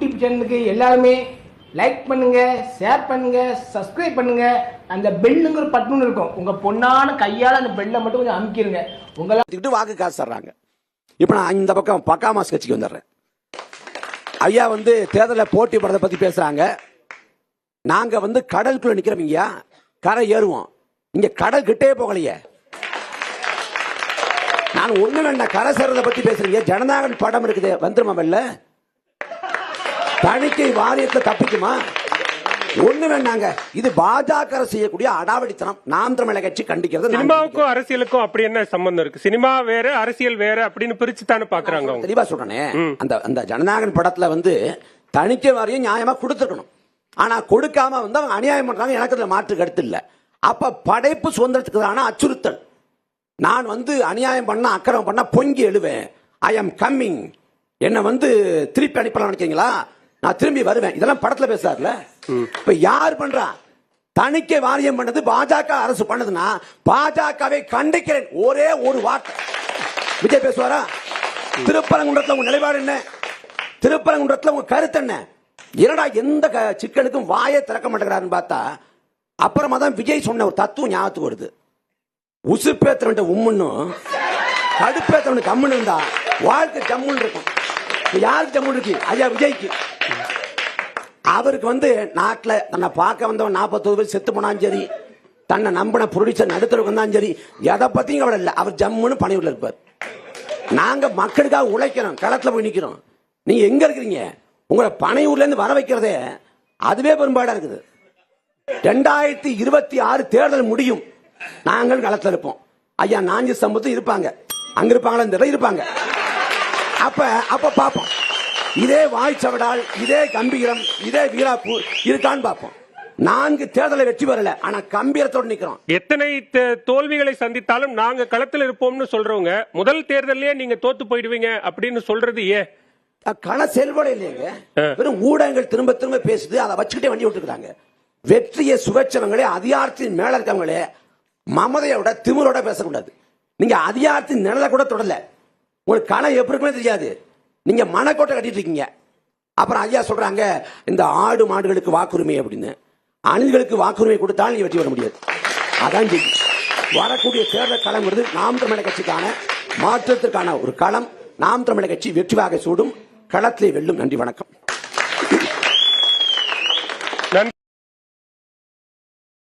YouTube சேனலுக்கு எல்லாருமே like பண்ணுங்க ஷேர் பண்ணுங்க சப்ஸ்கிரைப் பண்ணுங்க. அந்த பெல்லுங்கிற பட்டன் இருக்கும். உங்க பொண்ணான கையால அந்த பெல்லை மட்டும் கொஞ்சம் அமுக்கிருங்க. உங்களை வாக்கு காசு தர்றாங்க. இப்போ நான் இந்த பக்கம் பக்காமாஸ் கட்சிக்கு வந்துடுறேன். ஐயா வந்து தேர்தலில் போட்டி போடுறதை பத்தி பேசுறாங்க. நாங்க வந்து கடலுக்குள்ள நிக்கிறோம் ஐயா. கரை ஏறுவோம். இங்க கடல் கிட்டே போகலையே. நான் ஒண்ணு வேண்டாம் கரை சேர்றதை பத்தி பேசுறீங்க ஜனநாயகன் படம் இருக்குது. வந்துருமா வெளில? தணிக்கை வாரியத்தை தப்பிக்குமா? ஒண்ணு வேண்டாங்க இது பாஜக செய்யக்கூடிய அடாவடித்தனம். நாம் தமிழக கட்சி கண்டிக்கிறது சினிமாவுக்கும் அரசியலுக்கும் அப்படி என்ன சம்பந்தம் இருக்கு? சினிமா வேற அரசியல் வேற அப்படின்னு பிரிச்சு தானே பாக்குறாங்க தெளிவா சொல்றேனே. அந்த அந்த ஜனநாயகன் படத்துல வந்து தணிக்கை வாரியம் நியாயமா கொடுத்துருக்கணும். ஆனா கொடுக்காம வந்து அவங்க அநியாயம் பண்றாங்க. எனக்கு அதுல மாற்று கருத்து இல்ல. அப்ப படைப்பு சுதந்திரத்துக்கு தான அச்சுறுத்தல். நான் வந்து அநியாயம் பண்ண அக்கிரமம் பண்ண பொங்கி எழுவேன். ஐ அம் கம்மிங் என்னை வந்து திருப்பி அனுப்பலாம் நினைக்கிறீங்களா? நான் திரும்பி வருவேன். இதெல்லாம் படத்துல பேசுறாருல. இப்ப யார் பண்றா? தணிக்கை வாரியம் பண்ணது பாஜக அரசு பண்ணதுன்னா பாஜகவை கண்டிக்கிறேன். ஒரே ஒரு வார்த்தை. விஜய் பேசுவாரா? திருப்பரங்குன்றத்துல உங்க நிலைப்பாடு என்ன? திருப்பரங்குன்றத்துல உங்க கருத்து என்ன? என்னடா எந்த க- சிக்கனுக்கும் வாயை திறக்க மாட்டேங்கிறாருன்னு பார்த்தா அப்புறமா தான் விஜய் சொன்ன ஒரு தத்துவம் ஞாபகத்துக்கு வருது. உசுப்பேத்தவன் உம்முன்னும் கடுப்பேத்தவனுக்கு கம்முன்னு இருந்தா வாழ்க்கை ஜம்முன்னு இருக்கும். யாருக்கு ஜம்முன்னு இருக்கு? ஐயா விஜய்க்கு. அவருக்கு வந்து நாட்டில் தன்னை பார்க்க வந்தவன் நாற்பத்தொரு பேர் செத்து போனாலும் சரி தன்னை நம்பின ப்ரொடியூசர் நடுத்தருக்கு வந்தாலும் சரி எதை பத்தியும் அவர் இல்லை. அவர் ஜம்முன்னு பணிவுல இருப்பார். நாங்கள் மக்களுக்காக உழைக்கிறோம் களத்தில் போய் நிற்கிறோம் நீங்கள் எங்கே இருக்கிறீங்க? உங்களை பனையூர்லேருந்து வர வைக்கிறதே அதுவே பெரும்பாடாக இருக்குது. ரெண்டாயிரத்தி இருபத்தி ஆறு தேர்தல் முடியும். நாங்கள் களத்துல இருப்போம். ஐயா நாஞ்சி சம்பத்தும் இருப்பாங்க. அங்கே இருப்பாங்களா? இந்த இருப்பாங்க. அப்போ அப்போ பார்ப்போம். இதே வாய்ச்சவடால் இதே கம்பீரம் இதே வீராப்பூர் இருக்கான்னு பார்ப்போம். நான்கு தேர்தலை வெற்றி பெறல ஆனா கம்பீரத்தோடு நிக்கிறோம். எத்தனை தோல்விகளை சந்தித்தாலும் நாங்க களத்தில் இருப்போம்னு சொல்றவங்க முதல் தேர்தல்லயே நீங்க தோத்து போயிடுவீங்க அப்படின்னு சொல்றது ஏன்? கண செயல்பாடு இல்லைங்க. வெறும் ஊடகங்கள் திரும்ப திரும்ப பேசுது அதை வச்சுக்கிட்டே வண்டி விட்டுருக்காங்க வெற்றியை சுவைச்சவங்களே அதிகாரத்தின் மேல இருக்கவங்களே மமதையோட திமிரோட பேசக்கூடாது. நீங்க அதிகாரத்தின் நிழலை கூட தொடல. உங்களுக்கு கணம் எப்படி இருக்குமே தெரியாது. நீங்க மனக்கோட்டை கட்டிட்டு இருக்கீங்க. அப்புறம் ஐயா சொல்றாங்க இந்த ஆடு மாடுகளுக்கு வாக்குரிமை அப்படின்னு. அணில்களுக்கு வாக்குரிமை கொடுத்தால் நீ வெற்றி பெற முடியாது. அதான் ஜெயிக்கும். வரக்கூடிய தேர்தல் களம் வருது. நாம் தமிழக கட்சிக்கான மாற்றத்திற்கான ஒரு களம். நாம் தமிழக கட்சி வெற்றிவாக சூடும். களத்திலே வெல்லும். நன்றி வணக்கம்.